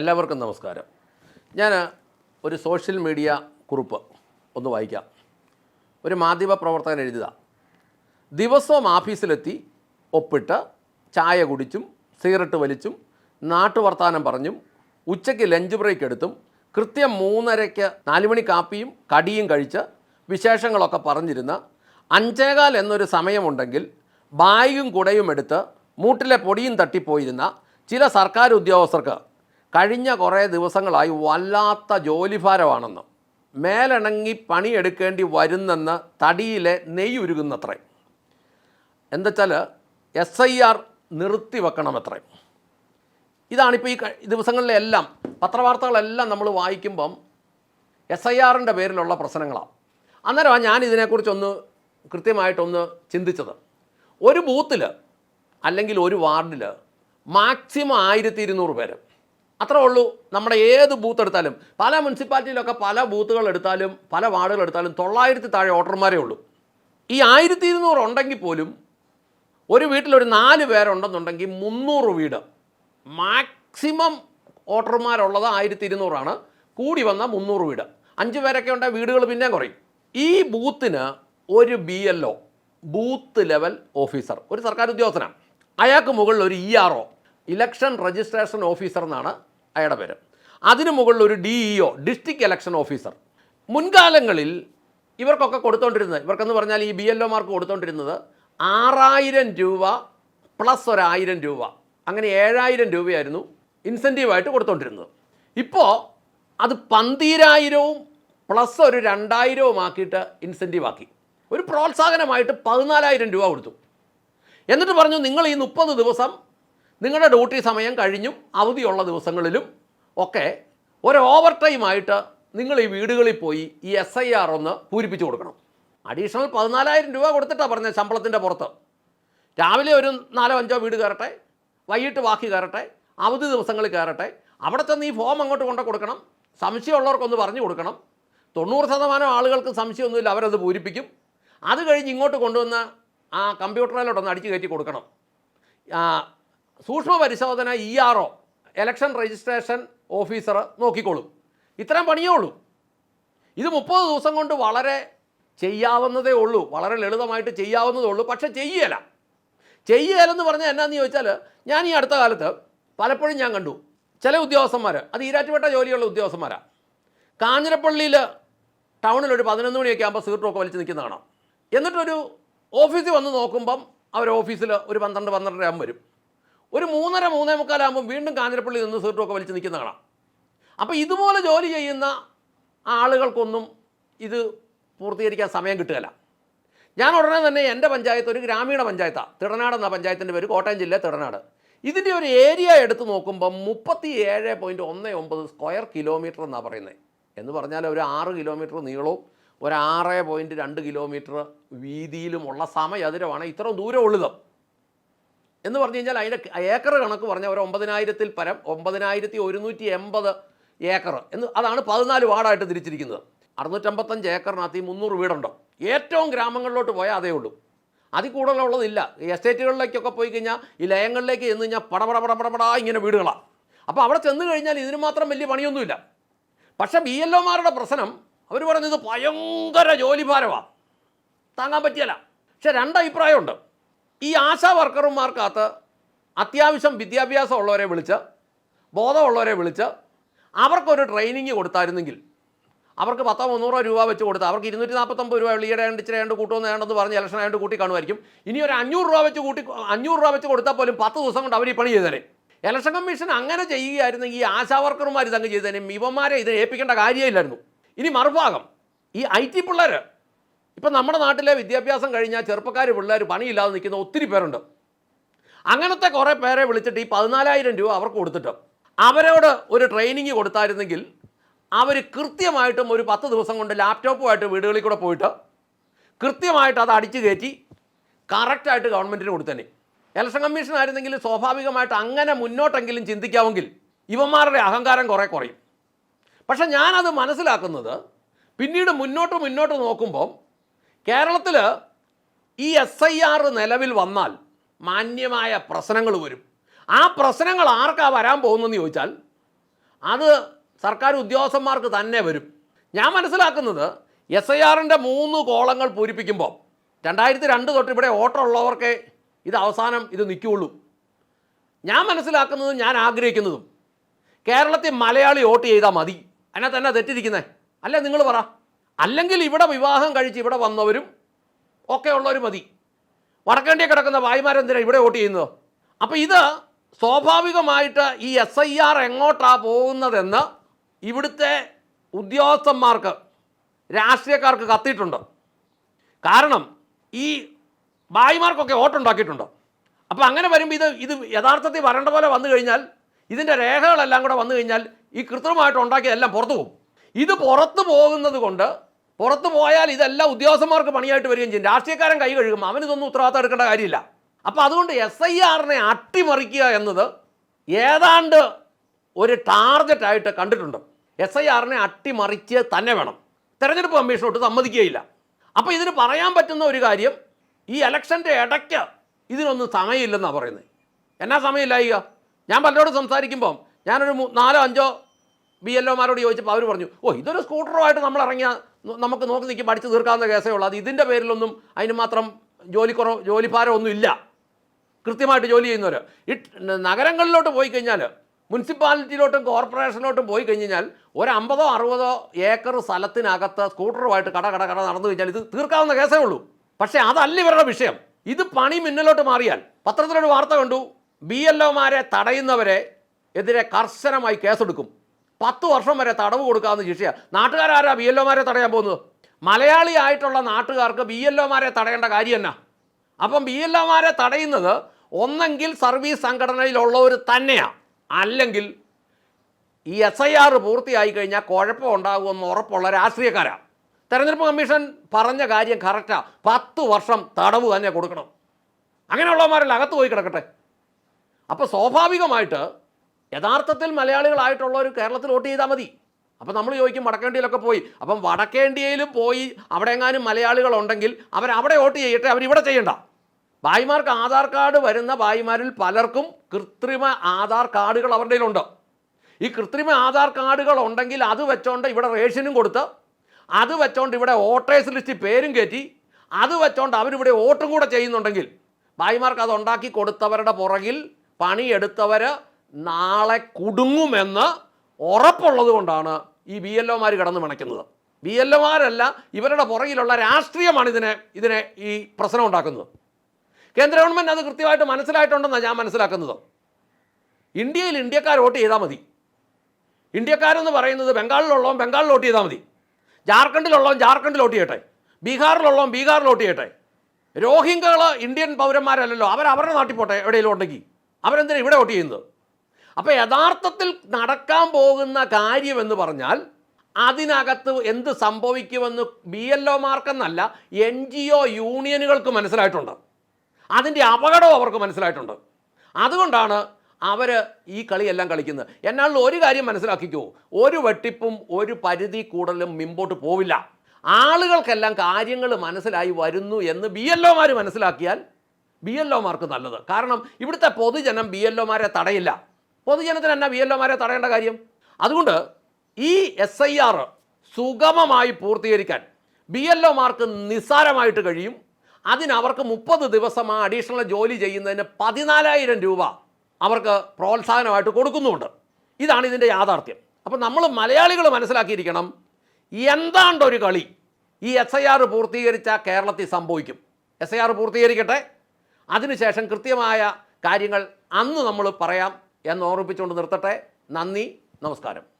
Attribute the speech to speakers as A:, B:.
A: എല്ലാവർക്കും നമസ്കാരം. ഞാൻ ഒരു സോഷ്യൽ മീഡിയ കുറിപ്പ് ഒന്ന് വായിക്കാം. ഒരു മാധ്യമ പ്രവർത്തകൻ എഴുതുക ദിവസവും ഓഫീസിലെത്തി ഒപ്പിട്ട് ചായ കുടിച്ചും സിഗരറ്റ് വലിച്ചും നാട്ടുവർത്താനം പറഞ്ഞും ഉച്ചയ്ക്ക് ലഞ്ച് ബ്രേക്ക് എടുത്തും കൃത്യം മൂന്നരയ്ക്ക് നാലുമണി കാപ്പിയും കടിയും കഴിച്ച് വിശേഷങ്ങളൊക്കെ പറഞ്ഞിരുന്ന അഞ്ചേകാൽ എന്നൊരു സമയമുണ്ടെങ്കിൽ ബാഗും കുടയും എടുത്ത് മൂട്ടിലെ പൊടിയും തട്ടിപ്പോയിരുന്ന ചില സർക്കാർ ഉദ്യോഗസ്ഥർക്ക് കഴിഞ്ഞ കുറേ ദിവസങ്ങളായി വല്ലാത്ത ജോലിഭാരമാണെന്ന്. മേലിണങ്ങി പണിയെടുക്കേണ്ടി വരുന്നെന്ന് തടിയിലെ നെയ്യുരുകുന്നത്രേ എന്താച്ചാൽ എസ് ഐ ആർ നിർത്തി വെക്കണമത്രേ. ഇതാണിപ്പോൾ ഈ ദിവസങ്ങളിലെല്ലാം പത്രവാർത്തകളെല്ലാം നമ്മൾ വായിക്കുമ്പം എസ് ഐ ആറിന്റെ പേരിലുള്ള പ്രശ്നങ്ങളാണ്. അന്നേരമാണ് ഞാൻ ഇതിനെക്കുറിച്ചൊന്ന് കൃത്യമായിട്ടൊന്ന് ചിന്തിച്ചത്. ഒരു ബൂത്തിൽ അല്ലെങ്കിൽ ഒരു വാർഡിൽ മാക്സിമം ആയിരത്തി ഇരുന്നൂറ് പേര്. അത്രേ ഉള്ളൂ നമ്മുടെ ഏത് ബൂത്ത് എടുത്താലും. പല മുനിസിപ്പാലിറ്റിയിലൊക്കെ പല ബൂത്തുകൾ എടുത്താലും പല വാർഡുകൾ എടുത്താലും തൊള്ളായിരത്തി താഴെ വോട്ടർമാരേ ഉള്ളൂ. ഈ ആയിരത്തി ഇരുന്നൂറ് ഉണ്ടെങ്കിൽ പോലും ഒരു വീട്ടിൽ ഒരു നാല് പേരുണ്ടെന്നുണ്ടെങ്കിൽ മുന്നൂറ് വീട്. മാക്സിമം വോട്ടർമാരുള്ളത് ആയിരത്തി ഇരുന്നൂറാണ് കൂടി വന്ന മുന്നൂറ് വീട്. അഞ്ച് പേരൊക്കെ ഉണ്ടെങ്കിൽ വീടുകൾ പിന്നെയും കുറയും. ഈ ബൂത്തിന് ഒരു B L O booth level officer ഒരു സർക്കാർ ഉദ്യോഗസ്ഥനാണ് അയാൾക്ക് മുകളിൽ ഒരു E R O election registration officer എന്നാണ് അയാളുടെ പേര്. അതിനു മുകളിൽ ഒരു D O district election officer മുൻകാലങ്ങളിൽ ഇവർക്കൊക്കെ കൊടുത്തോണ്ടിരുന്നത് ഇവർക്കെന്ന് പറഞ്ഞാൽ ഈ ബി എൽ ഒമാർക്ക് കൊടുത്തോണ്ടിരുന്നത് ആറായിരം രൂപ പ്ലസ് ഒരായിരം രൂപ. അങ്ങനെ ഏഴായിരം രൂപയായിരുന്നു ഇൻസെന്റീവായിട്ട് കൊടുത്തോണ്ടിരുന്നത്. ഇപ്പോൾ അത് പന്തീരായിരവും പ്ലസ് ഒരു രണ്ടായിരവും ആക്കിയിട്ട് ഇൻസെന്റീവ് ആക്കി. ഒരു പ്രോത്സാഹനമായിട്ട് പതിനാലായിരം രൂപ കൊടുത്തു. എന്നിട്ട് പറഞ്ഞു നിങ്ങൾ ഈ മുപ്പത് ദിവസം നിങ്ങളുടെ ഡ്യൂട്ടി സമയം കഴിഞ്ഞും അവധിയുള്ള ദിവസങ്ങളിലും ഒക്കെ ഒരു ഓവർ ടൈമായിട്ട് നിങ്ങൾ ഈ വീടുകളിൽ പോയി ഈ എസ് ഐ ആർ ഒന്ന് പൂരിപ്പിച്ചു കൊടുക്കണം. അഡീഷണൽ പതിനാലായിരം രൂപ കൊടുത്തിട്ടാണ് പറഞ്ഞത് ശമ്പളത്തിന്റെ പുറത്ത്. രാവിലെ ഒരു നാലോ അഞ്ചോ വീട് കയറട്ടെ വൈകിട്ട് ബാക്കി കയറട്ടെ അവധി ദിവസങ്ങളിൽ കയറട്ടെ അവിടെ ചെന്ന് ഈ ഫോം അങ്ങോട്ട് കൊണ്ട് കൊടുക്കണം സംശയമുള്ളവർക്കൊന്ന് പറഞ്ഞു കൊടുക്കണം. തൊണ്ണൂറ് ശതമാനം ആളുകൾക്ക് സംശയമൊന്നുമില്ല അവരത് പൂരിപ്പിക്കും. അത് കഴിഞ്ഞ് ഇങ്ങോട്ട് കൊണ്ടുവന്ന് ആ കമ്പ്യൂട്ടറിലോട്ടൊന്ന് അടിച്ചു കയറ്റി കൊടുക്കണം. സൂക്ഷ്മ പരിശോധന E R O election registration officer നോക്കിക്കോളും. ഇത്രയും പണിയേ ഉള്ളൂ. ഇത് മുപ്പത് ദിവസം കൊണ്ട് വളരെ ചെയ്യാവുന്നതേ ഉള്ളൂ. വളരെ ലളിതമായിട്ട് ചെയ്യാവുന്നതേ ഉള്ളൂ. പക്ഷേ ചെയ്യല. ചെയ്യലെന്ന് പറഞ്ഞാൽ എന്നാന്ന് ചോദിച്ചാൽ ഞാൻ ഈ അടുത്ത കാലത്ത് പലപ്പോഴും ഞാൻ കണ്ടു. ചില ഉദ്യോഗസ്ഥന്മാർ അത് ഈരാറ്റുപേട്ട ജോലിയുള്ള ഉദ്യോഗസ്ഥന്മാരാണ് കാഞ്ഞിരപ്പള്ളിയിൽ ടൗണിൽ ഒരു പതിനൊന്ന് മണിയൊക്കെ ആകുമ്പോൾ സീർട്ടൊക്കെ വലിച്ച് നിൽക്കുന്ന കാണാം. എന്നിട്ടൊരു ഓഫീസിൽ വന്ന് നോക്കുമ്പം അവർ ഓഫീസിൽ ഒരു പന്ത്രണ്ട് പന്ത്രണ്ടര ആകുമ്പോൾ വരും. ഒരു മൂന്നര മൂന്നേ മുക്കാലാകുമ്പോൾ വീണ്ടും കാഞ്ഞിരപ്പള്ളി നിന്ന് സീർട്ടൊക്കെ വലിച്ചു നിൽക്കുന്ന കാണാം. അപ്പോൾ ഇതുപോലെ ജോലി ചെയ്യുന്ന ആളുകൾക്കൊന്നും ഇത് പൂർത്തീകരിക്കാൻ സമയം കിട്ടുകയില്ല. ഞാൻ ഉടനെ തന്നെ എന്റെ പഞ്ചായത്ത് ഒരു ഗ്രാമീണ പഞ്ചായത്താണ് തിടനാട് എന്ന പഞ്ചായത്തിന്റെ പേര്. കോട്ടയം ജില്ല തിടനാട്. ഇതിന്റെ ഒരു ഏരിയ എടുത്ത് നോക്കുമ്പോൾ മുപ്പത്തി ഏഴ് പോയിന്റ് ഒന്ന് ഒമ്പത് സ്ക്വയർ കിലോമീറ്റർ എന്നാണ് പറയുന്നത് എന്ന് പറഞ്ഞാൽ ഒരു ആറ് കിലോമീറ്റർ നീളവും ഒരു ആറ് പോയിന്റ് രണ്ട് കിലോമീറ്റർ വീതിയിലുമുള്ള സമയതിരമാണ് ഇത്രയും ദൂരം ദൂരമുള്ളത് എന്ന് പറഞ്ഞു കഴിഞ്ഞാൽ അതിന്റെ ഏക്കർ കണക്ക് പറഞ്ഞാൽ ഒരു ഒമ്പതിനായിരത്തിൽ പരം ഒമ്പതിനായിരത്തി ഒരുന്നൂറ്റി എൺപത് ഏക്കർ എന്ന് അതാണ് പതിനാല് വാർഡായിട്ട് തിരിച്ചിരിക്കുന്നത്. അറുന്നൂറ്റമ്പത്തഞ്ച് ഏക്കറിനകത്ത് ഈ മുന്നൂറ് വീടുണ്ടോ? ഏറ്റവും ഗ്രാമങ്ങളിലോട്ട് പോയാൽ അതേ ഉള്ളൂ. അതിൽ കൂടുതലുള്ളതില്ല. ഈ എസ്റ്റേറ്റുകളിലേക്കൊക്കെ പോയി കഴിഞ്ഞാൽ ഈ ലയങ്ങളിലേക്ക് ചെന്ന് കഴിഞ്ഞാൽ പടപട പടപടപടാ ഇങ്ങനെ വീടുകളാണ്. അപ്പോൾ അവിടെ ചെന്ന് കഴിഞ്ഞാൽ ഇതിന് മാത്രം വലിയ പണിയൊന്നുമില്ല. പക്ഷേ ബി എൽ ഒമാരുടെ പ്രശ്നം അവർ പറയുന്നത് ഭയങ്കര ജോലിഭാരമാണ്. താങ്ങാൻ പറ്റിയല്ല. പക്ഷെ രണ്ട് അഭിപ്രായമുണ്ട്. ഈ ആശാ വർക്കർമാർക്കകത്ത് അത്യാവശ്യം വിദ്യാഭ്യാസം ഉള്ളവരെ വിളിച്ച് ബോധമുള്ളവരെ വിളിച്ച് അവർക്കൊരു ട്രെയിനിങ് കൊടുത്തായിരുന്നെങ്കിൽ അവർക്ക് പത്തോ മുന്നൂറോ രൂപ വെച്ച് കൊടുത്ത് അവർക്ക് ഇരുന്നൂറ്റി നാൽപ്പത്തൊമ്പത് രൂപ ഈയിടെ ഉണ്ട് ഇച്ചിരി ഉണ്ട് കൂട്ടുമെന്ന് വേണ്ടെന്ന് പറഞ്ഞ് ഇലക്ഷൻ ആയിട്ട് കൂട്ടി കാണുമായിരിക്കും. ഇനി ഒരു അഞ്ഞൂറ് രൂപ വെച്ച് കൂട്ടി അഞ്ഞൂറ് രൂപ വെച്ച് കൊടുത്താൽ പോലും പത്ത് ദിവസം കൊണ്ട് അവർ ഈ പണി ചെയ്തേനെ. ഇലക്ഷൻ കമ്മീഷൻ അങ്ങനെ ചെയ്യുകയായിരുന്നെങ്കിൽ ഈ ആശാ വർക്കർമാർ ഇതങ്ങ് ചെയ്തതിനും ഇവന്മാരെ ഇത് ഏൽപ്പിക്കേണ്ട കാര്യമില്ലായിരുന്നു ഇനി മറുഭാഗം ഈ ഐ ടി പിള്ളേർ ഇപ്പം നമ്മുടെ നാട്ടിലെ വിദ്യാഭ്യാസം കഴിഞ്ഞാൽ ചെറുപ്പക്കാർ പിള്ളേർ പണിയില്ലാതെ നിൽക്കുന്ന ഒത്തിരി പേരുണ്ട്. അങ്ങനത്തെ കുറേ പേരെ വിളിച്ചിട്ട് ഈ പതിനാലായിരം രൂപ അവർക്ക് കൊടുത്തിട്ട് അവരോട് ഒരു ട്രെയിനിങ് കൊടുത്തായിരുന്നെങ്കിൽ അവർ കൃത്യമായിട്ടും ഒരു പത്ത് ദിവസം കൊണ്ട് ലാപ്ടോപ്പുമായിട്ട് വീടുകളിൽ കൂടെ പോയിട്ട് കൃത്യമായിട്ട് അത് അടിച്ചു കയറ്റി കറക്റ്റായിട്ട് ഗവൺമെന്റിന് കൊടുത്തന്നെ ഇലക്ഷൻ കമ്മീഷൻ ആയിരുന്നെങ്കിൽ സ്വാഭാവികമായിട്ട് അങ്ങനെ മുന്നോട്ടെങ്കിലും ചിന്തിക്കാമെങ്കിൽ ഇവന്മാരുടെ അഹങ്കാരം കുറേ കുറയും. പക്ഷെ ഞാനത് മനസ്സിലാക്കുന്നത് പിന്നീട് മുന്നോട്ട് മുന്നോട്ട് നോക്കുമ്പോൾ കേരളത്തിൽ ഈ എസ് ഐ ആർ നിലവിൽ വന്നാൽ മാന്യമായ പ്രശ്നങ്ങൾ വരും. ആ പ്രശ്നങ്ങൾ ആർക്കാ വരാൻ പോകുന്നതെന്ന് ചോദിച്ചാൽ അത് സർക്കാർ ഉദ്യോഗസ്ഥന്മാർക്ക് തന്നെ വരും. ഞാൻ മനസ്സിലാക്കുന്നത് എസ് ഐ ആറിന്റെ മൂന്ന് കോളങ്ങൾ പൂരിപ്പിക്കുമ്പോൾ രണ്ടായിരത്തി രണ്ട് തൊട്ട് ഇവിടെ ഓട്ടോ ഉള്ളവർക്ക് ഇത് അവസാനം ഇത് നിൽക്കുകയുള്ളൂ. ഞാൻ മനസ്സിലാക്കുന്നതും ഞാൻ ആഗ്രഹിക്കുന്നതും കേരളത്തിൽ മലയാളി വോട്ട് ചെയ്താൽ മതി. അതിനകത്ത് തന്നെ തെറ്റിരിക്കുന്നത് അല്ലേ നിങ്ങൾ പറ. അല്ലെങ്കിൽ ഇവിടെ വിവാഹം കഴിച്ച് ഇവിടെ വന്നവരും ഒക്കെ ഉള്ളവർ മതി. വടക്കേണ്ടിയെ കിടക്കുന്ന വായ്മാരെന്തിനാണ് ഇവിടെ വോട്ട് ചെയ്യുന്നത്? അപ്പോൾ ഇത് സ്വാഭാവികമായിട്ട് ഈ എസ് ഐ ആർ എങ്ങോട്ടാണ് പോകുന്നതെന്ന് ഇവിടുത്തെ ഉദ്യോഗസ്ഥന്മാർക്ക് രാഷ്ട്രീയക്കാർക്ക് കത്തിയിട്ടുണ്ട്. കാരണം ഈ ഭായിമാർക്കൊക്കെ വോട്ടുണ്ടാക്കിയിട്ടുണ്ട്. അപ്പോൾ അങ്ങനെ വരുമ്പോൾ ഇത് ഇത് യഥാർത്ഥത്തിൽ വരേണ്ട പോലെ വന്നു കഴിഞ്ഞാൽ ഇതിന്റെ രേഖകളെല്ലാം കൂടെ വന്നു കഴിഞ്ഞാൽ ഈ കൃത്രിമമായിട്ട് ഉണ്ടാക്കിയതെല്ലാം പുറത്തു പോകും. ഇത് പുറത്തു പോകുന്നത് കൊണ്ട് പുറത്തു പോയാൽ ഇതെല്ലാം ഉദ്യോഗസ്ഥന്മാർക്ക് പണിയായിട്ട് വരികയും ചെയ്യും. രാഷ്ട്രീയക്കാരൻ കൈ കഴുകും. അവനിതൊന്നും ഉത്തരവാദിത്തം എടുക്കേണ്ട കാര്യമില്ല. അപ്പോൾ അതുകൊണ്ട് എസ് ഐ ആറിനെ അട്ടിമറിക്കുക എന്നത് ഏതാണ്ട് ഒരു ടാർഗറ്റായിട്ട് കണ്ടിട്ടുണ്ട്. എസ് ഐ ആറിനെ അട്ടിമറിച്ച് തന്നെ വേണം. തെരഞ്ഞെടുപ്പ് കമ്മീഷനോട്ട് സമ്മതിക്കുകയില്ല. അപ്പോൾ ഇതിന് പറയാൻ പറ്റുന്ന ഒരു കാര്യം ഈ ഇലക്ഷന്റെ ഇടയ്ക്ക് ഇതിനൊന്നും സമയമില്ലെന്നാണ് പറയുന്നത്. എന്നാ സമയമില്ലായിക? ഞാൻ പലരോട് സംസാരിക്കുമ്പം ഞാനൊരു നാലോ അഞ്ചോ ബി എൽ ഒമാരോട് ചോദിച്ചപ്പോൾ അവർ പറഞ്ഞു ഓ ഇതൊരു സ്കൂട്ടറുമായിട്ട് നമ്മൾ ഇറങ്ങിയാൽ നമുക്ക് നോക്കി നിൽക്കും പഠിച്ചു തീർക്കാവുന്ന കേസേ ഉള്ളൂ. അത് ഇതിന്റെ പേരിലൊന്നും അതിന് മാത്രം ജോലിക്കുറവ് ജോലിഭാരമൊന്നും ഇല്ല. കൃത്യമായിട്ട് ജോലി ചെയ്യുന്നവർ ഇട്ട് നഗരങ്ങളിലോട്ട് പോയി കഴിഞ്ഞാൽ മുനിസിപ്പാലിറ്റിയിലോട്ടും കോർപ്പറേഷനിലോട്ടും പോയി കഴിഞ്ഞാൽ ഒരു അമ്പതോ അറുപതോ ഏക്കർ സ്ഥലത്തിനകത്ത് സ്കൂട്ടറുമായിട്ട് കട കട കട നടന്നു കഴിഞ്ഞാൽ ഇത് തീർക്കാവുന്ന കേസേ ഉള്ളൂ. പക്ഷേ അതല്ല ഇവരുടെ വിഷയം. ഇത് പണി മിന്നലോട്ട് മാറിയാൽ പത്രത്തിലൊരു വാർത്ത കണ്ടു ബി എൽ ഒമാരെ തടയുന്നവരെ എതിരെ കർശനമായി കേസെടുക്കും. പത്ത് വർഷം വരെ തടവ് കൊടുക്കാവുന്ന ശിക്ഷയാണ് നാട്ടുകാരാരാ ബി എൽ ഒമാരെ തടയാൻ പോകുന്നത്? മലയാളി ആയിട്ടുള്ള നാട്ടുകാർക്ക് ബി എൽ ഒമാരെ തടയേണ്ട കാര്യം എന്നാ? അപ്പം ബി എൽ ഒമാരെ തടയുന്നത് ഒന്നെങ്കിൽ സർവീസ് സംഘടനയിലുള്ളവർ തന്നെയാണ് അല്ലെങ്കിൽ ഈ എസ് ഐ ആർ പൂർത്തിയായി കഴിഞ്ഞാൽ കുഴപ്പം ഉണ്ടാകുമെന്ന് ഉറപ്പുള്ള രാഷ്ട്രീയക്കാരാണ് തെരഞ്ഞെടുപ്പ് കമ്മീഷൻ പറഞ്ഞ കാര്യം കറക്റ്റാണ് പത്ത് വർഷം തടവ് തന്നെ കൊടുക്കണം. അങ്ങനെയുള്ളവന്മാരെല്ലാം അകത്ത് പോയി കിടക്കട്ടെ. അപ്പോൾ സ്വാഭാവികമായിട്ട് യഥാർത്ഥത്തിൽ മലയാളികളായിട്ടുള്ളവർ കേരളത്തിൽ വോട്ട് ചെയ്താൽ മതി. അപ്പം നമ്മൾ ചോദിക്കും വടക്കേണ്ടിയിലൊക്കെ പോയി. അപ്പം വടക്കേണ്ടിയയിലും പോയി അവിടെ എങ്ങാനും മലയാളികളുണ്ടെങ്കിൽ അവർ അവിടെ വോട്ട് ചെയ്യട്ടെ അവരിവിടെ ചെയ്യണ്ട. ഭായിമാർക്ക് ആധാർ കാർഡ് വരുന്ന ഭായിമാരിൽ പലർക്കും കൃത്രിമ ആധാർ കാർഡുകൾ അവരുടെ കയ്യിലുണ്ട്. ഈ കൃത്രിമ ആധാർ കാർഡുകൾ ഉണ്ടെങ്കിൽ അത് വെച്ചോണ്ട് ഇവിടെ റേഷനും കൊടുത്ത് അത് വെച്ചോണ്ട് ഇവിടെ വോട്ടേഴ്സ് ലിസ്റ്റിൽ പേരും കയറ്റി അത് വെച്ചോണ്ട് അവരിവിടെ വോട്ടും കൂടെ ചെയ്യുന്നുണ്ടെങ്കിൽ ഭായിമാർക്ക് അത് ഉണ്ടാക്കി കൊടുത്തവരുടെ പുറകിൽ പണിയെടുത്തവർ നാളെ കുടുങ്ങുമെന്ന് ഉറപ്പുള്ളത് കൊണ്ടാണ് ഈ ബി എൽ ഒമാർ കിടന്ന് മണയ്ക്കുന്നത് ബി എൽ ഒമാരല്ല ഇവരുടെ പുറകിലുള്ള രാഷ്ട്രീയമാണ് ഇതിനെ ഇതിനെ ഈ പ്രശ്നം ഉണ്ടാക്കുന്നത്. കേന്ദ്ര ഗവൺമെന്റ് അത് കൃത്യമായിട്ട് മനസ്സിലായിട്ടുണ്ടെന്നാണ് ഞാൻ മനസ്സിലാക്കുന്നത്. ഇന്ത്യയിൽ ഇന്ത്യക്കാർ വോട്ട് ചെയ്താൽ മതി. ഇന്ത്യക്കാരെന്ന് പറയുന്നത് ബംഗാളിലുള്ളവൻ ബംഗാളിൽ വോട്ട് ചെയ്താൽ മതി. ജാർഖണ്ഡിലുള്ളവൻ ജാർഖണ്ഡിൽ വോട്ട് ചെയ്യട്ടെ. ബീഹാറിലുള്ളവൻ ബീഹാറിൽ വോട്ട് ചെയ്യട്ടെ. രോഹിംഗകൾ ഇന്ത്യൻ പൗരന്മാരല്ലല്ലോ. അവർ അവരുടെ നാട്ടിൽ പോട്ടെ എവിടെയെങ്കിലും ഉണ്ടെങ്കിൽ. അവരെന്തിനാണ് ഇവിടെ വോട്ട് ചെയ്യുന്നത്? അപ്പോൾ യഥാർത്ഥത്തിൽ നടക്കാൻ പോകുന്ന കാര്യമെന്ന് പറഞ്ഞാൽ അതിനകത്ത് എന്ത് സംഭവിക്കുമെന്ന് ബി എൽ ഒമാർക്കെന്നല്ല എൻ ജി ഒ യൂണിയനുകൾക്ക് മനസ്സിലായിട്ടുണ്ട്. അതിന്റെ അപകടവും അവർക്ക് മനസ്സിലായിട്ടുണ്ട്. അതുകൊണ്ടാണ് അവർ ഈ കളിയെല്ലാം കളിക്കുന്നത്. എന്നാൽ ഒരു കാര്യം മനസ്സിലാക്കിക്കോ ഒരു വെട്ടിപ്പും ഒരു പരിധി കൂടുതലും മുമ്പോട്ട് പോവില്ല. ആളുകൾക്കെല്ലാം കാര്യങ്ങൾ മനസ്സിലായി വരുന്നു എന്ന് ബി എൽ ഒമാർ മനസ്സിലാക്കിയാൽ ബി എൽ ഒമാർക്ക് നല്ലത്. കാരണം ഇവിടുത്തെ പൊതുജനം ബി എൽ ഒമാരെ തടയില്ല. പൊതുജനത്തിന് എന്നാ ബി എൽ ഒമാരെ തടയേണ്ട കാര്യം? അതുകൊണ്ട് ഈ എസ് ഐ ആർ സുഗമമായി പൂർത്തീകരിക്കാൻ ബി എൽ ഒമാർക്ക് നിസ്സാരമായിട്ട് കഴിയും. അതിനവർക്ക് മുപ്പത് ദിവസം ആ അഡീഷണൽ ജോലി ചെയ്യുന്നതിന് പതിനാലായിരം രൂപ അവർക്ക് പ്രോത്സാഹനമായിട്ട് കൊടുക്കുന്നുമുണ്ട്. ഇതാണ് ഇതിന്റെ യാഥാർത്ഥ്യം. അപ്പം നമ്മൾ മലയാളികൾ മനസ്സിലാക്കിയിരിക്കണം എന്താണ്ടൊരു കളി ഈ എസ് ഐ ആർ പൂർത്തീകരിച്ച കേരളത്തിൽ സംഭവിക്കും. എസ് ഐ ആർ പൂർത്തീകരിക്കട്ടെ. അതിനുശേഷം കൃത്യമായ കാര്യങ്ങൾ അന്ന് നമ്മൾ പറയാം. എന്ന് ഓർമ്മിപ്പിച്ചുകൊണ്ട് നിർത്തട്ടെ. നന്ദി. നമസ്കാരം.